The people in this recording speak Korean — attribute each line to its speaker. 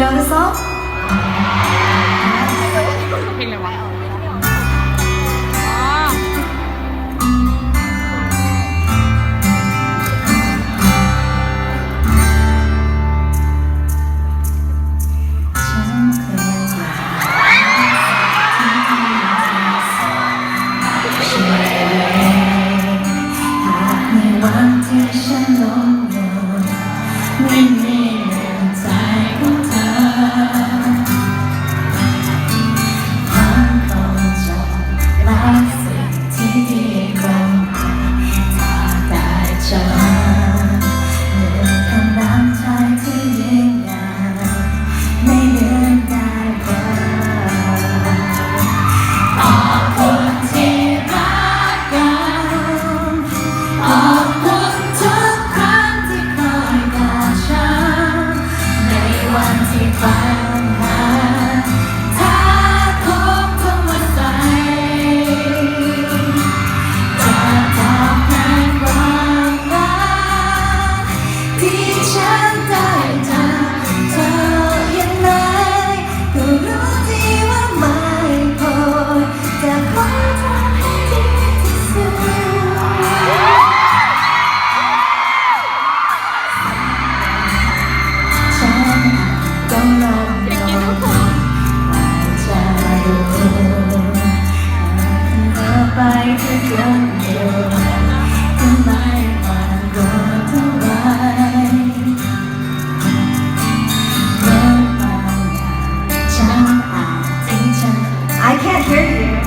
Speaker 1: 이러면서
Speaker 2: want to shine on. me.
Speaker 1: I can't hear you.